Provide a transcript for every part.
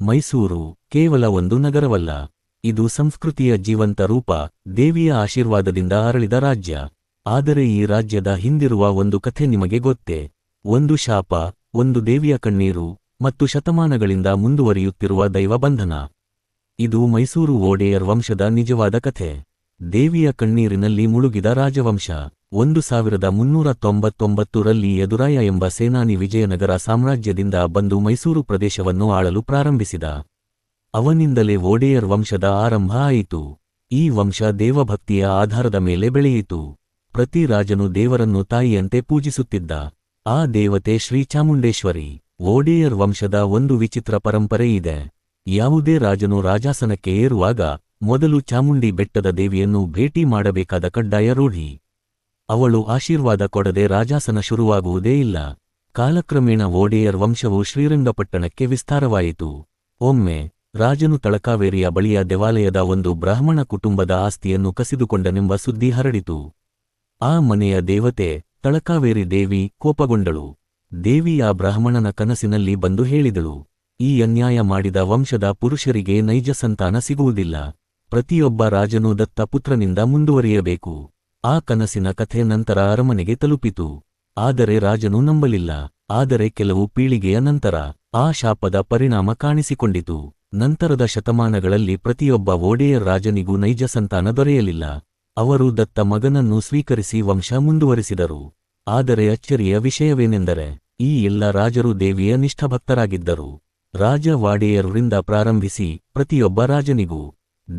ಮೈಸೂರು ಕೇವಲ ಒಂದು ನಗರವಲ್ಲ, ಇದು ಸಂಸ್ಕೃತಿಯ ಜೀವಂತ ರೂಪ, ದೇವಿಯ ಆಶೀರ್ವಾದದಿಂದ ಅರಳಿದ ರಾಜ್ಯ. ಆದರೆ ಈ ರಾಜ್ಯದ ಹಿಂದಿರುವ ಒಂದು ಕಥೆ ನಿಮಗೆ ಗೊತ್ತೇ, ಒಂದು ಶಾಪ, ಒಂದು ದೇವಿಯ ಕಣ್ಣೀರು ಮತ್ತು ಶತಮಾನಗಳಿಂದ ಮುಂದುವರಿಯುತ್ತಿರುವ ದೈವ ಬಂಧನ ಇದು ಮೈಸೂರು ಓಡೆಯರ್ ವಂಶದ ನಿಜವಾದ ಕಥೆ. ದೇವಿಯ ಕಣ್ಣೀರಿನಲ್ಲಿ ಮುಳುಗಿದ ರಾಜವಂಶ. ಒಂದು ಸಾವಿರದ ಮುನ್ನೂರ ತೊಂಬತ್ತೊಂಬತ್ತರಲ್ಲಿ ಯದುರಾಯ ಎಂಬ ಸೇನಾನಿ ವಿಜಯನಗರ ಸಾಮ್ರಾಜ್ಯದಿಂದ ಬಂದು ಮೈಸೂರು ಪ್ರದೇಶವನ್ನು ಆಳಲು ಪ್ರಾರಂಭಿಸಿದ. ಅವನಿಂದಲೇ ಒಡೆಯರ್ ವಂಶದ ಆರಂಭ ಆಯಿತು. ಈ ವಂಶ ದೇವಭಕ್ತಿಯ ಆಧಾರದ ಮೇಲೆ ಬೆಳೆಯಿತು. ಪ್ರತಿ ರಾಜನು ದೇವರನ್ನು ತಾಯಿಯಂತೆ ಪೂಜಿಸುತ್ತಿದ್ದ. ಆ ದೇವತೆ ಶ್ರೀ ಚಾಮುಂಡೇಶ್ವರಿ ಒಡೆಯರ್ ವಂಶದ ಒಂದು ವಿಚಿತ್ರ ಪರಂಪರೆ ಇದೆ. ಯಾವುದೇ ರಾಜನು ರಾಜಾಸನಕ್ಕೆ ಏರುವಾಗ ಮೊದಲು ಚಾಮುಂಡಿ ಬೆಟ್ಟದ ದೇವಿಯನ್ನು ಭೇಟಿ ಮಾಡಬೇಕಾದ ಕಡ್ಡಾಯ ರೂಢಿ. ಅವಳು ಆಶೀರ್ವಾದ ಕೊಡದೆ ರಾಜಾಸನ ಶುರುವಾಗುವುದೇ ಇಲ್ಲ. ಕಾಲಕ್ರಮೇಣ ಒಡೆಯರ್ ವಂಶವು ಶ್ರೀರಂಗಪಟ್ಟಣಕ್ಕೆ ವಿಸ್ತಾರವಾಯಿತು. ಒಮ್ಮೆ, ರಾಜನು ತಳಕಾವೇರಿಯ ಬಳಿಯ ದೇವಾಲಯದ ಒಂದು ಬ್ರಾಹ್ಮಣ ಕುಟುಂಬದ ಆಸ್ತಿಯನ್ನು ಕಸಿದುಕೊಂಡನೆಂಬ ಸುದ್ದಿ ಹರಡಿತು. ಆ ಮನೆಯ ದೇವತೆ, ತಳಕಾವೇರಿ ದೇವಿ, ಕೋಪಗೊಂಡಳು. ದೇವಿ ಆ ಬ್ರಾಹ್ಮಣನ ಕನಸಿನಲ್ಲಿ ಬಂದು ಹೇಳಿದಳು. ಈ ಅನ್ಯಾಯ ಮಾಡಿದ ವಂಶದ ಪುರುಷರಿಗೆ ನೈಜ ಸಂತಾನ ಸಿಗುವುದಿಲ್ಲ. ಪ್ರತಿಯೊಬ್ಬ ರಾಜನೂ ದತ್ತ ಪುತ್ರನಿಂದ ಮುಂದುವರಿಯಬೇಕು. ಆ ಕನಸಿನ ಕಥೆ ನಂತರ ಅರಮನೆಗೆ ತಲುಪಿತು. ಆದರೆ ರಾಜನು ನಂಬಲಿಲ್ಲ. ಆದರೆ ಕೆಲವು ಪೀಳಿಗೆಯ ನಂತರ ಆ ಶಾಪದ ಪರಿಣಾಮ ಕಾಣಿಸಿಕೊಂಡಿತು. ನಂತರದ ಶತಮಾನಗಳಲ್ಲಿ ಪ್ರತಿಯೊಬ್ಬ ಓಡೆಯರ್ ರಾಜನಿಗೂ ನೈಜ ಸಂತಾನ ದೊರೆಯಲಿಲ್ಲ. ಅವರು ದತ್ತ ಮಗನನ್ನು ಸ್ವೀಕರಿಸಿ ವಂಶ ಮುಂದುವರಿಸಿದರು. ಆದರೆ ಅಚ್ಚರಿಯ ವಿಷಯವೇನೆಂದರೆ, ಈ ಎಲ್ಲ ರಾಜರು ದೇವಿಯ ನಿಷ್ಠಭಕ್ತರಾಗಿದ್ದರು. ರಾಜ ವಾಡೆಯರ್ರಿಂದ ಪ್ರಾರಂಭಿಸಿ ಪ್ರತಿಯೊಬ್ಬ ರಾಜನಿಗೂ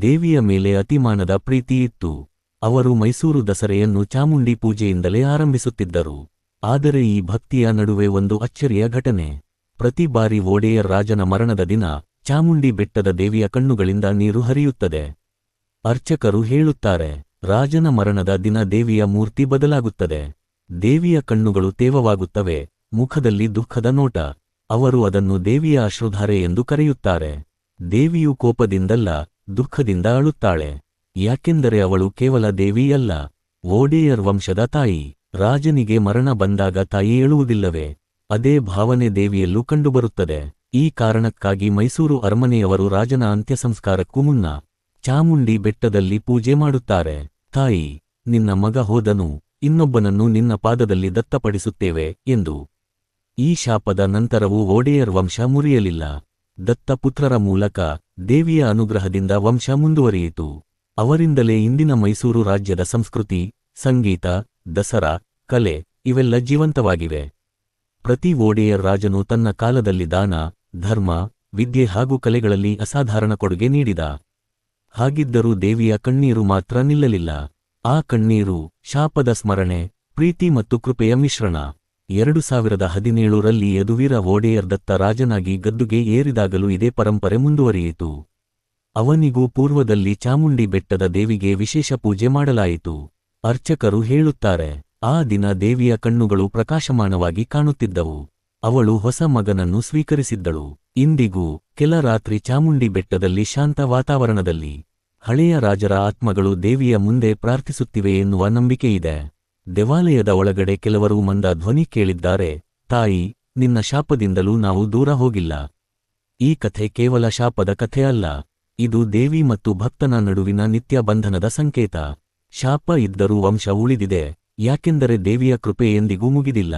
ದೇವಿಯ ಮೇಲೆ ಅತಿಮಾನದ ಪ್ರೀತಿ ಇತ್ತು. ಅವರು ಮೈಸೂರು ದಸರೆಯನ್ನು ಚಾಮುಂಡಿ ಪೂಜೆಯಿಂದಲೇ ಆರಂಭಿಸುತ್ತಿದ್ದರು. ಆದರೆ ಈ ಭಕ್ತಿಯ ನಡುವೆ ಒಂದು ಅಚ್ಚರಿಯ ಘಟನೆ. ಪ್ರತಿ ಬಾರಿ ಒಡೆಯರ್ ರಾಜನ ಮರಣದ ದಿನ ಚಾಮುಂಡಿ ಬೆಟ್ಟದ ದೇವಿಯ ಕಣ್ಣುಗಳಿಂದ ನೀರು ಹರಿಯುತ್ತದೆ. ಅರ್ಚಕರು ಹೇಳುತ್ತಾರೆ, ರಾಜನ ಮರಣದ ದಿನ ದೇವಿಯ ಮೂರ್ತಿ ಬದಲಾಗುತ್ತದೆ. ದೇವಿಯ ಕಣ್ಣುಗಳು ತೇವವಾಗುತ್ತವೆ, ಮುಖದಲ್ಲಿ ದುಃಖದ ನೋಟ. ಅವರು ಅದನ್ನು ದೇವಿಯ ಅಶ್ರುಧಾರೆ ಎಂದು ಕರೆಯುತ್ತಾರೆ. ದೇವಿಯು ಕೋಪದಿಂದಲ್ಲ ದುಃಖದಿಂದ ಅಳುತ್ತಾಳೆ. ಯಾಕೆಂದರೆ ಅವಳು ಕೇವಲ ದೇವಿಯಲ್ಲ, ಓಡೆಯರ್ ವಂಶದ ತಾಯಿ. ರಾಜನಿಗೆ ಮರಣ ಬಂದಾಗ ತಾಯಿ ಏಳುವುದಿಲ್ಲವೇ? ಅದೇ ಭಾವನೆ ದೇವಿಯಲ್ಲೂ ಕಂಡುಬರುತ್ತದೆ. ಈ ಕಾರಣಕ್ಕಾಗಿ ಮೈಸೂರು ಅರಮನೆಯವರು ರಾಜನ ಅಂತ್ಯಸಂಸ್ಕಾರಕ್ಕೂ ಮುನ್ನ ಚಾಮುಂಡಿ ಬೆಟ್ಟದಲ್ಲಿ ಪೂಜೆ ಮಾಡುತ್ತಾರೆ. ತಾಯಿ, ನಿನ್ನ ಮಗ ಹೋದನು, ಇನ್ನೊಬ್ಬನನ್ನು ನಿನ್ನ ಪಾದದಲ್ಲಿ ದತ್ತಪಡಿಸುತ್ತೇವೆ ಎಂದು. ಈ ಶಾಪದ ನಂತರವೂ ಓಡೆಯರ್ ವಂಶ ಮುರಿಯಲಿಲ್ಲ. ದತ್ತಪುತ್ರರ ಮೂಲಕ ದೇವಿಯ ಅನುಗ್ರಹದಿಂದ ವಂಶ ಮುಂದುವರಿಯಿತು. ಅವರಿಂದಲೇ ಇಂದಿನ ಮೈಸೂರು ರಾಜ್ಯದ ಸಂಸ್ಕೃತಿ, ಸಂಗೀತ, ದಸರಾ, ಕಲೆ ಇವೆಲ್ಲ ಜೀವಂತವಾಗಿವೆ. ಪ್ರತಿ ಓಡೆಯರ್ ರಾಜನು ತನ್ನ ಕಾಲದಲ್ಲಿ ದಾನ, ಧರ್ಮ, ವಿದ್ಯೆ ಹಾಗೂ ಕಲೆಗಳಲ್ಲಿ ಅಸಾಧಾರಣ ಕೊಡುಗೆ ನೀಡಿದ. ಹಾಗಿದ್ದರೂ ದೇವಿಯ ಕಣ್ಣೀರು ಮಾತ್ರ ನಿಲ್ಲಲಿಲ್ಲ. ಆ ಕಣ್ಣೀರು ಶಾಪದ ಸ್ಮರಣೆ, ಪ್ರೀತಿ ಮತ್ತು ಕೃಪೆಯ ಮಿಶ್ರಣ. ಎರಡು ಸಾವಿರದ ಹದಿನೇಳರಲ್ಲಿ ಯದುವೀರ ಓಡೆಯರ್ ದತ್ತ ರಾಜನಾಗಿ ಗದ್ದುಗೆ ಏರಿದಾಗಲೂ ಇದೇ ಪರಂಪರೆ ಮುಂದುವರಿಯಿತು. ಅವನಿಗೂ ಪೂರ್ವದಲ್ಲಿ ಚಾಮುಂಡಿ ಬೆಟ್ಟದ ದೇವಿಗೆ ವಿಶೇಷ ಪೂಜೆ ಮಾಡಲಾಯಿತು. ಅರ್ಚಕರು ಹೇಳುತ್ತಾರೆ, ಆ ದಿನ ದೇವಿಯ ಕಣ್ಣುಗಳು ಪ್ರಕಾಶಮಾನವಾಗಿ ಕಾಣುತ್ತಿದ್ದವು. ಅವಳು ಹೊಸ ಮಗನನ್ನು ಸ್ವೀಕರಿಸಿದ್ದಳು. ಇಂದಿಗೂ ಕೆಲ ರಾತ್ರಿ ಚಾಮುಂಡಿ ಬೆಟ್ಟದಲ್ಲಿ ಶಾಂತ ವಾತಾವರಣದಲ್ಲಿ ಹಳೆಯ ರಾಜರ ಆತ್ಮಗಳು ದೇವಿಯ ಮುಂದೆ ಪ್ರಾರ್ಥಿಸುತ್ತಿವೆ ಎನ್ನುವ ನಂಬಿಕೆಯಿದೆ. ದೇವಾಲಯದ ಒಳಗಡೆ ಕೆಲವರು ಮಂದ ಧ್ವನಿ ಕೇಳಿದ್ದಾರೆ, ತಾಯಿ, ನಿನ್ನ ಶಾಪದಿಂದಲೂ ನಾವು ದೂರ ಹೋಗಿಲ್ಲ. ಈ ಕಥೆ ಕೇವಲ ಶಾಪದ ಕಥೆ ಅಲ್ಲ, ಇದು ದೇವಿ ಮತ್ತು ಭಕ್ತನ ನಡುವಿನ ನಿತ್ಯ ಬಂಧನದ ಸಂಕೇತ. ಶಾಪ ಇದ್ದರೂ ವಂಶ ಉಳಿದಿದೆ, ಯಾಕೆಂದರೆ ದೇವಿಯ ಕೃಪೆ ಎಂದಿಗೂ ಮುಗಿದಿಲ್ಲ.